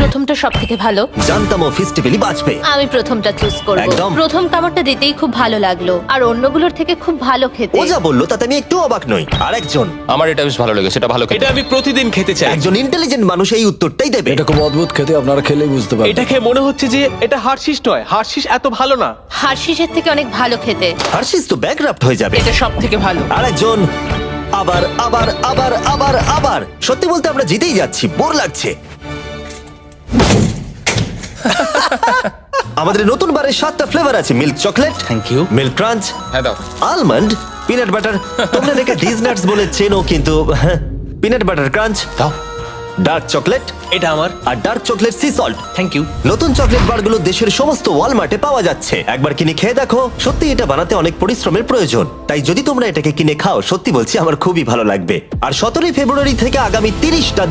প্রথমটা সব থেকে ভালো। জানতাম ও ফেস্টিভ্যালি বাঁচবে আমি প্রথমটা চুজ করব। একদম। প্রথম কামড়টা দিতেই খুব ভালো লাগল। আর অন্যগুলোর থেকে খুব ভালো খেতে। ও যা বলল তাতে আমি একটু অবাক নই। আর একজন? আমার এটা বেশ ভালো লেগেছে এটা ভালো খেতে। এটা আমি প্রতিদিন খেতে চাই। একজন ইন্টেলিজেন্ট মানুষ এই উত্তরটাই দেবে। এটা খুব অদ্ভুত খেতে আপনারা খেলেই বুঝতে পারবেন। এটা খেয়ে মনে হচ্ছে যে এটা হার্শিস নয় হার্শিস এত ভালো না। হার্শিসের থেকে অনেক ভালো খেতে। হার্শিস তো ব্যাকরাপ্ট হয়ে যাবে। এটা সব থেকে ভালো। আর একজন? আবার আবার আবার আবার আবার। সত্যি বলতে আমরা জিতেই যাচ্ছি বোর লাগছে। আমাদের নতুন বারের সাতটা ফ্লেভার আছে milk chocolate thank you milk crunch হ্যাঁ দাও। আলমন্ড পিনাট বাটার তোমরা দেখে ডিজনাটস বলে চেনো কিন্তু পিনাট বাটার ক্রাঞ্চ দাও। ডার্ক চকলেট এটা আমার। আর dark chocolate sea salt thank you নতুন চকলেট বারগুলো দেশের সমস্ত ওয়ালমার্টে পাওয়া যাচ্ছে। একবার কিনে খেয়ে দেখো সত্যি এটা বানাতে অনেক পরিশ্রমের প্রয়োজন। তাই যদি তোমরা এটাকে কিনে খাও সত্যি বলছি আমার খুবই ভালো লাগবে। আর সতেরোই ফেব্রুয়ারি থেকে আগামী তিরিশটা